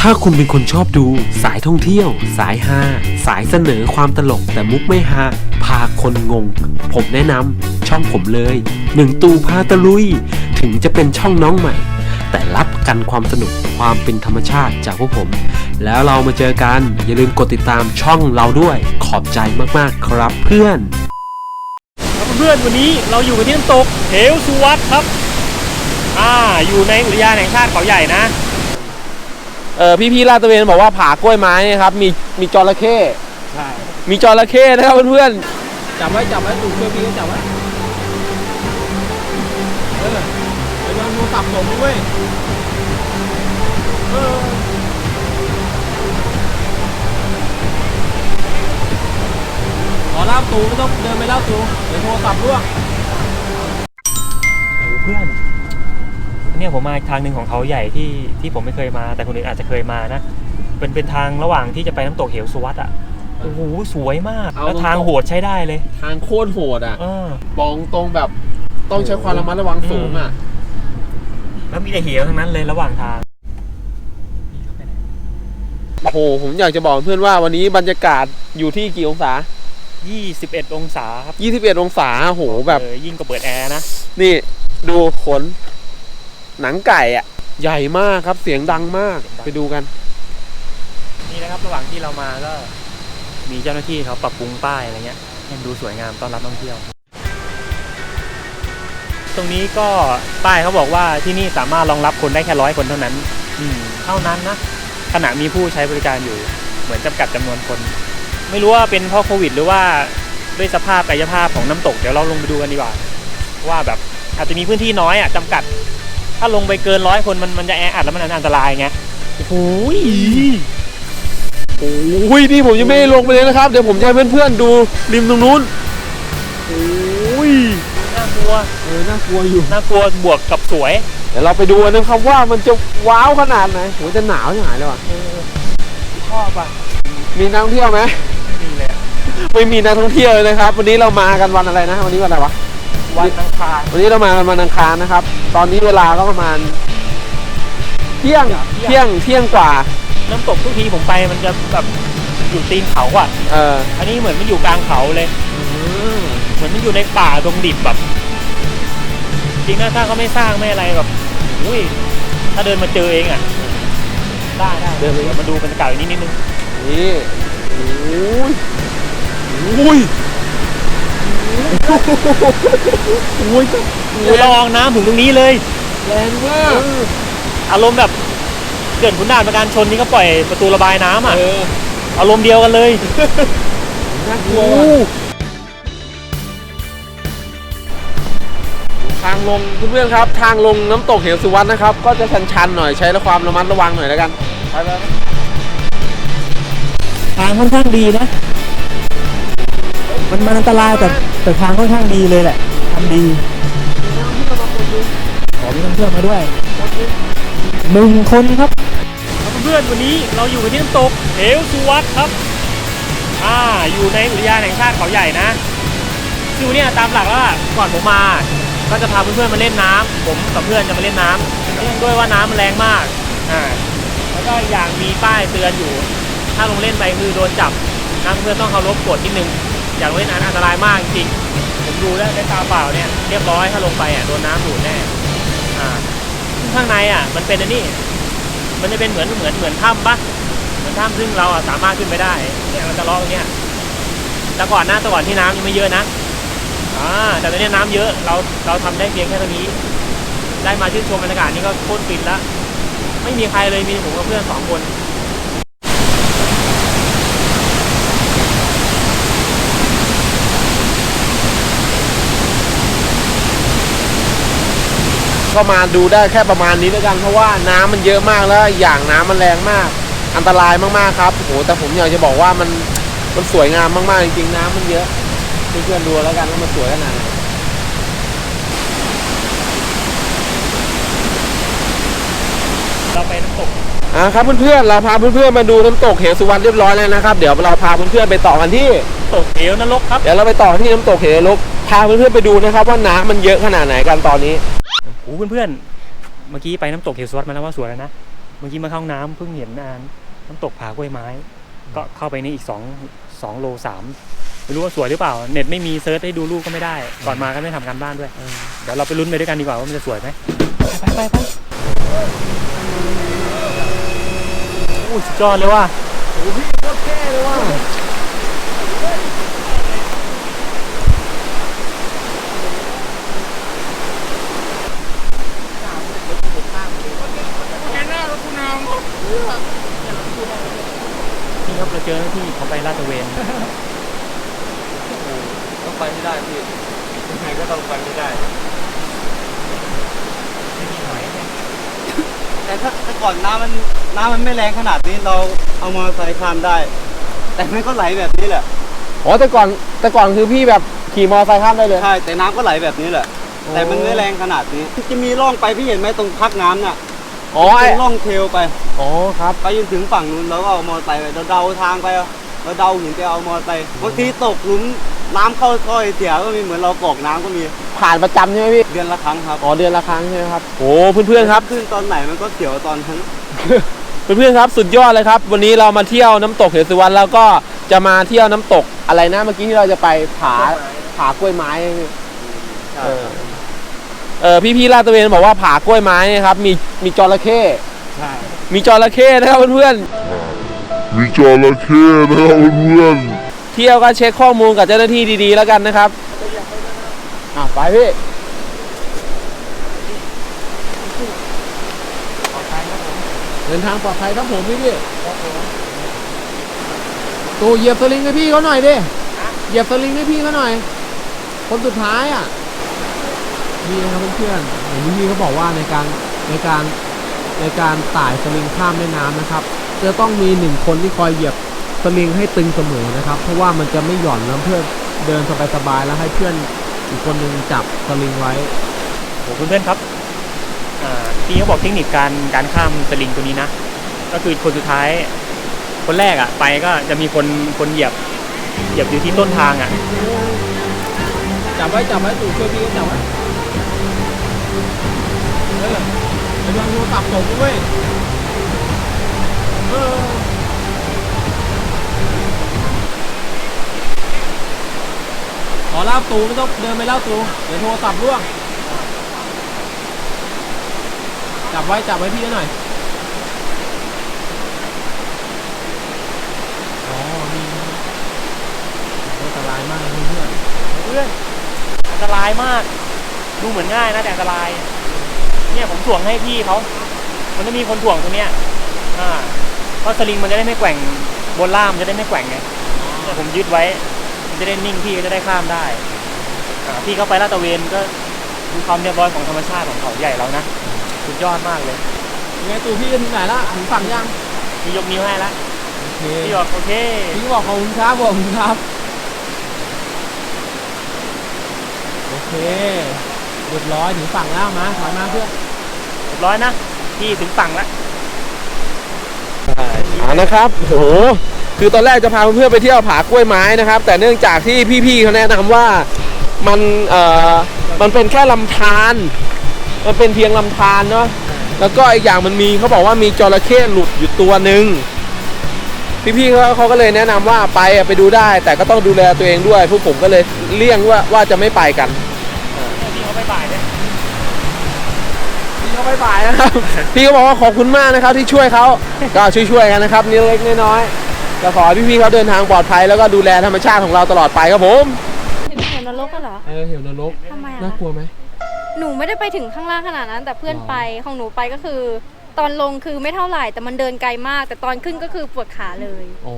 ถ้าคุณเป็นคนชอบดู สายท่องเที่ยว สายฮาสายเสนอความตลกแต่มุกไม่ฮาพาคนงง ผมแนะนำช่องผมเลยหนึ่งตูพาตะลุย ถึงจะเป็นช่องน้องใหม่ แต่รับกันความสนุกความเป็นธรรมชาติจากพวกผม แล้วเรามาเจอกัน อย่าลืมกดติดตามช่องเราด้วยขอบใจมากๆครับเพื่อนครับเพื่อนๆวันนี้เราอยู่กันที่น้ำตกเหวสุวัสดครับ อ่าอยู่ในอุทยานแห่งชาติเขาใหญ่นะ เออพี่พี่ๆลาดตระเวนบอกว่าผากล้วยไม้เนะครับมีมีจระเข้ใช่มีจระเข้นะครับเพื่อนๆจับไว้จับไว้ถูกเพื่อนพี่ก็จับไว้เออระวังโทรศัพท์ผมด้วยเออขอลาบตูไม่ต้องเดินไปลาบตูเดี๋ยวโทรศัพท์ร่วงโอ้เพื่อน เนี่ยผมมาอีกทางหนึ่งของเขาใหญ่ที่ที่ผมไม่เคยมา แต่คนอื่นอาจจะเคยมานะเป็นเป็นทางระหว่างที่จะไปน้ำตกเหวสุวัสดอะโอ้โหสวยมาก เอาแล้วทางตรงๆโหดใช้ได้เลยทางโคตรโหดอะเออ บองตรงแบบต้องใช้ความระมัดระวังสูงอะ แล้วมีแต่เหวทั้งนั้นเลยระหว่างทาง โอ้โห ผมอยากจะบอกเพื่อนว่าวันนี้บรรยากาศอยู่ที่กี่องศา 21 องศาครับ21 องศา โอ้โห แบบ เออยิ่งกว่าเปิดแอร์นะ นี่ ดูขน หนังไก่อะ ใหญ่มากครับเสียงดังมากไปดูกัน นี่นะครับระหว่างที่เรามาก็มีเจ้าหน้าที่เขาปรับปรุงป้ายอะไรเงี้ยให้มันดูสวยงามต้อนรับนักท่องเที่ยว ตรงนี้ก็ป้ายเขาบอกว่าที่นี่สามารถรองรับคนได้แค่ร้อยคนเท่านั้น อืมเท่านั้นนะขณะมีผู้ใช้บริการอยู่ เหมือนจำกัดจำนวนคน ไม่รู้ว่าเป็นเพราะโควิด หรือว่าด้วยสภาพกายภาพของน้ำตกเดี๋ยวเราลงไปดูกันดีกว่า ว่าแบบอาจจะมีพื้นที่น้อยอะจำกัด ถ้าลงไปเกินร้อยคนมันมันจะแออัดแล้วมันอันตรายไงโอ้โหโอ้ยนี่ผมยังไม่ได้ลงไปเลยนะครับ เดี๋ยวผมจะให้เพื่อนๆดูริมตรงนู้นโอ้ยน่ากลัวเออน่ากลัวอยู่น่ากลัวบวกกับสวย เดี๋ยวเราไปดูกันนะครับว่ามันจะว้าวขนาดไหนโหจะหนาวจะหายเลยว่ะเออชอบอะมีนักท่องเที่ยวไหมไม่มีเลยอะไม่มีนักท่องเที่ยวเลยนะครับ วันนี้เรามากันวันอะไรนะ วันนี้วันอะไรวะ วันอังคารวันนี้เรามากันวันอังคารนะครับ ตอนนี้เวลาก็ประมาณ เที่ยงเที่ยงเที่ยงกว่าน้ำตกทุกทีผมไปมันจะแบบอยู่ตีนเขาอะเอออันนี้เหมือนมันอยู่กลางเขาเลยเหมือนมันอยู่ในป่าตรงดิบแบบ จริงนะถ้าเขาไม่สร้างไม่อะไรแบบอุ้ยถ้าเดินมาเจอเองอะได้ได้เดินไปเดี๋ยวมาดูบรรยากาศอีกนิดนิดนึงนี่โอ้ยโอ้ย โอ้ยโอ้ยละอองน้ำถึงตรงนี้เลย แรงมากอารมณ์แบบเกิดขุนด่านประการชนนี่ก็ปล่อยประตูระบายน้ำอะ เอออารมณ์เดียวกันเลยน่ากลัวโอ้ว่ะทางลงเพื่อนๆครับ ทางลงน้ำตกเหวสุวรรณนะครับ ก็จะชันๆหน่อยใช้ความระมัดระวังหน่อยแล้วกันไปไปทางค่อนข้างดีนะ มันมันอันตรายแต่แต่ทางค่อนข้างดีเลยแหละทำดีขอมีนักท่องเที่ยวมาด้วยหนึ่งคนครับเพื่อนวันนี้เราอยู่กันที่น้ำตกเหวสุวัสดครับอ่าอยู่ในอุทยานแห่งชาติเขาใหญ่นะอยู่เนี่ยตามหลักแล้วอะก่อนผมมา ก็จะพาเพื่อนๆมาเล่นน้ำผมกับเพื่อนจะมาเล่นน้ำเนื่องด้วยว่าน้ำมันแรงมากอ่าแล้วก็อย่างมีป้ายเตือนอยู่ ถ้าลงเล่นไปคือโดนจับนะเพื่อนต้องเคารพกฎนิดนึง อย่างเล่นอันอันตรายมากจริงผมดูแล้วด้ตาเปล่าเนี่ยเรียบร้อยถ้าลงไปอะโดนน้ำดูดแน่อ่าซึ่งข้างในอะ มันเป็นอันนี้ มันจะเป็นเหมือนเหมือนเหมือนถ้ำปะเหมือนถ้ำซึ่งเราอะสามารถขึ้นไปได้เนี่ยเราจะลาะตรงเนี้ยแต่ก่อนหน้าแต่ก่อนที่น้ำยังไม่เยอะนะอ่าแต่ตอนนี้น้ำเยอะเราเราทำได้เพียงแค่เท่านี้ ได้มาชื่นชมบรรยากาศนี่ก็โคตรฟินละไม่มีใครเลยมีผมกับเพื่อนสองคน ก็มาดูได้แค่ประมาณนี้แล้วกันเพราะว่าน้ำมันเยอะมากแล้วอย่างน้ำมันแรงมาก อันตรายมากๆครับโอ้โหแต่ผมอยากจะบอกว่ามันมันสวยงามมากๆจริงๆน้ำมันเยอะเพื่อนๆดูแล้วกันว่ามันสวยขนาดไหนเราไปน้ำตกอ่าครับเพื่อนๆเราพาเพื่อนๆมาดูน้ำตกเหวสุวรรณเรียบร้อยแล้วนะครับ เดี๋ยวเราพาเพื่อนๆไปต่อกันที่ตกเหวนรกครับเดี๋ยวเราไปต่อที่น้ำตกเหวลบพาเพื่อนๆไปดูนะครับ ว่าน้ำมันเยอะขนาดไหนกันตอนนี้โอ้โหเพื่อนๆ เมื่อกี้ไปน้ำตกเหวสวัสดมาแล้วว่าสวยแล้วนะ เมื่อกี้มาเข้าห้องน้ำเพิ่งเห็นอ่าน้ำตกผากล้วยไม้ ก็เข้าไปนี่อีกสองสองโลสามไม่รู้ว่าสวยหรือเปล่า เน็ตไม่มีเซิร์ชให้ดูรูปก็ไม่ได้ ก่อนมาก็ไม่ทำการบ้านด้วย เดี๋ยวเราไปลุ้นไปด้วยกันดีกว่าว่ามันจะสวยไหมไปไปไปโอ้ยสุดยอดเลยว่ะโอ้พี่โคตรเท่เลยว่ะ เราเจอหน้าที่เขาไปลาดตระเวนต้องไปให้ได้พี่ยังไงก็ต้องไปให้ได้ แต่ถ้าแต่ก่อนน้ำมันน้ำมันไม่แรงขนาดนี้เราเอามอเตอร์ไซค์ข้ามได้ แต่มันก็ไหลแบบนี้แหละอ๋อแต่ก่อนแต่ก่อนคือพี่แบบขี่มอเตอร์ไซค์ข้ามได้เลย ใช่แต่น้ำก็ไหลแบบนี้แหละ แต่มันไม่แรงขนาดนี้ จะมีร่องไปพี่เห็นไหมตรงพักน้ำน่ะ อ๋อไอ้เป็นร่องเทรลไปอ๋อครับ ไปจนถึงฝั่งนู้นแล้วก็เอามอเตอร์ไซค์ไปเราเดาทางไปเอาเราเดาหินไปเอามอเตอร์ไซค์บางทีตกหลุมน้ำเข้าท่อเสียก็มีเหมือนเรากรอกน้ำก็มีผ่านประจำใช่ไหมพี่เดือนละครั้งครับอ๋อเดือนละครั้งใช่ไหมครับโอ้เพื่อนๆครับ ขึ้นตอนไหนมันก็เสียวตอนทั้ง เพื่อนๆครับสุดยอดเลยครับ วันนี้เรามาเที่ยวน้ำตกเหวสุวรรณแล้วก็จะมาเที่ยวน้ำตกอะไรนะเมื่อกี้ที่เราจะไปผาผากล้วยไม้ใช่ไหมพี่เออ เออพี่ๆลาดตระเวนบอกว่าผากล้วยไม้เนี่ยครับมีมีจระเข้ใช่มีจระเข้นะครับเพื่อนมีจระเข้นะครับเพื่อนๆเที่ยวก็เช็คข้อมูลกับเจ้าหน้าที่ดีๆแล้วกันนะครับอะไปพี่เดินทางปลอดภัยครับผมพี่พี่ตูเหยียบสลิงให้พี่เขาหน่อยดิเหยียบสลิงให้พี่เขาหน่อย คนสุดท้ายอะ นี่นะครับเพื่อนๆเห็นพี่เขาบอกว่าในการในการในการไต่สลิงข้ามแม่น้ำนะครับ จะต้องมีหนึ่งคนที่คอยเหยียบสลิงให้ตึงเสมอนะครับ เพราะว่ามันจะไม่หย่อนแล้วเพื่อนเดินสบายๆแล้วให้เพื่อนอีกคนนึงจับสลิงไว้โอ้เพื่อนๆครับอ่าพี่เขาบอกเทคนิคการการข้ามสลิงตัวนี้นะ ก็คือคนสุดท้าย คนแรกอะ ไปก็จะมีคนคนเหยียบเหยียบอยู่ที่ต้นทางอะจับไว้จับไว้ตู่ช่วยพี่ก็จับไว้ เออไอ้ดวงโทรศัพท์ตกด้วยเออขอลาบตูไม่ต้องเดินไปเล่าตูเดี๋ยวโทรศัพท์ร่วง จับไว้จับไว้พี่หน่อยอ๋อนี่อันตรายมากเพื่อนเพื่อนอันตรายมาก ดูเหมือนง่ายนะแต่อันตราย เนี่ยผมถ่วงให้พี่เขา มันจะมีคนถ่วงตรงเนี้ย อ่า เพราะสลิงมันจะได้ไม่แกว่งบนล่ามนจะได้ไม่แกว่งไงเนี่ยผมยึดไว้ มันจะได้นิ่งพี่ก็จะได้ข้ามได้ อ่า พี่เขาไปลาดตระเวนก็ดูความเรียบร้อยของธรรมชาติของเขาใหญ่เรานะ สุดยอดมากเลยยังไงตู่พี่จะถึงไหนละถึงฝั่งยังพี่ยกนิ้วให้ละโอเคพี่บอกโอเค พี่บอกขอบคุณครับขอบคุณครับ โอเค เรียบร้อยถึงฝั่งแล้วมาถอยมาเพื่อนเรียบร้อยนะพี่ถึงฝั่งละอ่านะครับโหคือตอนแรกจะพาเพื่อนๆไปเที่ยวผากล้วยไม้นะครับ แต่เนื่องจากที่พี่ๆเขาแนะนำว่ามันเอ่อมันเป็นแค่ลำธารมันเป็นเพียงลำธารเนาะแล้วก็อีกอย่างมันมีเขาบอกว่ามีจระเข้หลุดอยู่ตัวหนึ่งพี่ๆเขาเขาก็เลยแนะนำว่าไปอะไปดูได้ แต่ก็ต้องดูแลตัวเองด้วยพวกผมก็เลยเลี่ยงว่าว่าจะไม่ไปกัน บายบายนะครับ พี่เขาบอกว่าขอบคุณมากนะครับที่ช่วยเขาก็ช่วยๆกันนะครับนิดเล็กน้อยๆก็ขอให้พี่ๆเขาเดินทางปลอดภัยแล้วก็ดูแลธรรมชาติของเราตลอดไปครับผมเห็นเห็นนรกกันเหรอเออเหวนรกทำไมน่าอะกลัวไหมหนูไม่ได้ไปถึงข้างล่างขนาดนั้น แต่เพื่อนอ๋อไปของหนูไปก็คือ ตอนลงคือไม่เท่าไหร่แต่มันเดินไกลมาก แต่ตอนขึ้นก็คือปวดขาเลย อ๋อ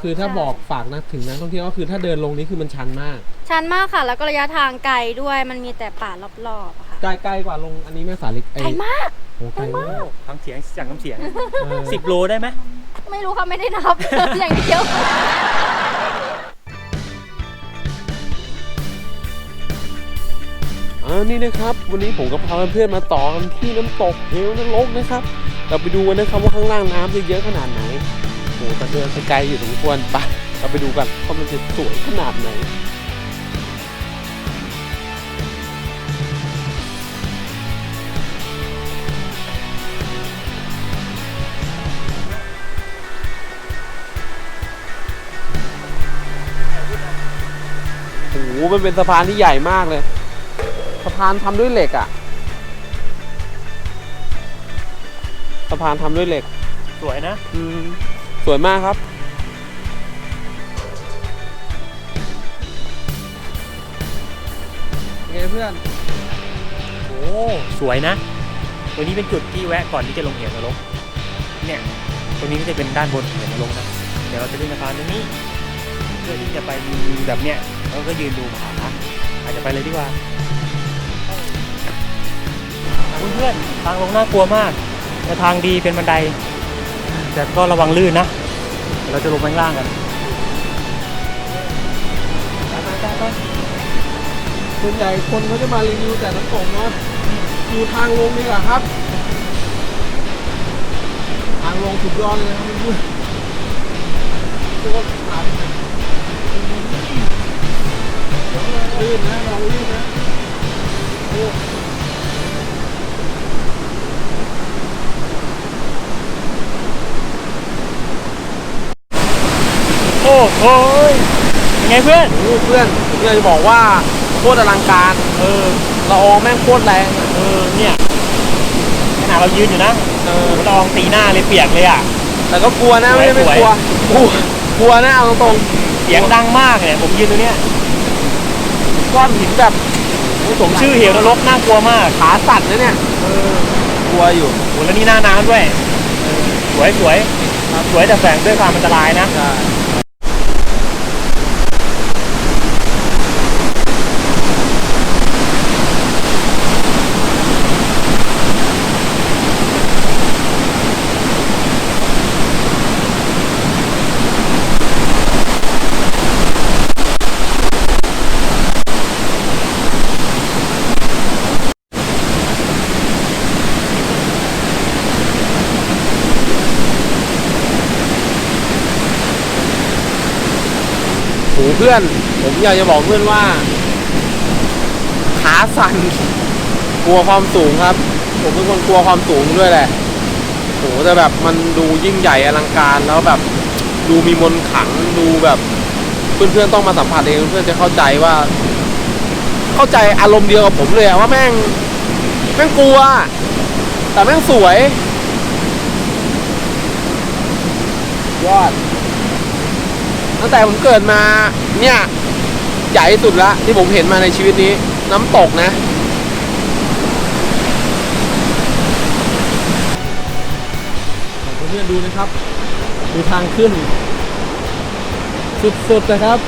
คือถ้าใช่บอกฝากนะถึงนักท่องเที่ยวก็คือถ้าเดินลงนี้คือมันชันมาก ชันมากค่ะ แล้วก็ระยะทางไกลด้วยมันมีแต่ป่ารอบๆอะค่ะ ใกล้ใกล้กว่าลงอันนี้แม่สาลิกไกลมากโอ้ไกลมากทำเสียงสั่งทำเสียงเออสิบโลได้ไหมไม่รู้ค่ะไม่ได้นับอย่างเดียวอ่านี่นะครับ วันนี้ผมก็พาเพื่อนๆมาต่อกันที่น้ำตกเหวนรกนะครับ เราไปดูกันนะครับว่าข้างล่างน้ำจะเยอะขนาดไหนโอ้แต่เดินไปไกลอยู่สมควรไปเราไปดูกันว่ามันจะสวยขนาดไหนน มันเป็นสะพานที่ใหญ่มากเลย สะพานทำด้วยเหล็กอะสะพานทำด้วยเหล็ก สวยนะอืมสวยมากครับไงเพื่อน โอ้สวยนะตัวนี้เป็นจุดที่แวะก่อนที่จะลงเหวนรกเนี่ยตรงนี้ก็จะเป็นด้านบนเหวนรกนะเดี๋ยวเราจะขึ้นสะพานตรงนี้เพื่อที่จะไปยืนแบบเนี้ย แล้วก็ยืนดูผาอาจจะไปเลยดีกว่าเพื่อนๆทางลงน่ากลัวมากแต่ทางดีเป็นบันได แต่ก็ระวังลื่นนะเดี๋ยวเราจะลงไปข้างล่างกันไปไปไปไปส่วนใหญ่คนเขาจะมารีวิวแต่น้ำตกเนาะดูทางลงดีกว่าครับ ทางลงสุดยอดเลยนะครับเพื่อน ลื่นนะเราลื่นนะโอ้โอ้โหเป็นไงเพื่อนโหเพื่อนผมอยากจะบอกว่าโคตรอลังการ เออละอองแม่งโคตรแรงอะเออเนี่ยขนาดเรายืนอยู่นะเออลองตีหน้าเลยเปียกเลยอะแต่ก็กลัวนะไม่ได้ไม่สวยกลัวกลัวกลัวนะเอาตรงเสียงดังมากเนี่ยผมยืนตรงเนี้ยๆ ก้อนหินแบบสมชื่อเหวนรกน่ากลัวมากขาสั่นนะเนี่ยเออกลัวอยู่โหแล้วนี่หน้าน้ำด้วยเออสวยสวยสวยแต่แฝงด้วยความอันตรายนะ พื่อน ผมอยากจะบอกเพื่อนว่า ขาสั่นกลัวความสูงครับ ผมเป็นคนกลัวความสูงด้วยแหละโหแต่แบบมันดูยิ่งใหญ่อลังการแล้วแบบดูมีมนขังดูแบบเพื่อนๆต้องมาสัมผัสเองเพื่อนจะเข้าใจว่า เข้าใจอารมณ์เดียวกับผมเลยว่าแม่งแม่งกลัว แต่แม่งสวย ยอด ตั้งแต่ผมเกิดมาเนี่ยใหญ่สุดละที่ผมเห็นมาในชีวิตนี้ น้ำตกนะ เพื่อนๆดูนะครับ ดูทางขึ้น สุดๆนะครับ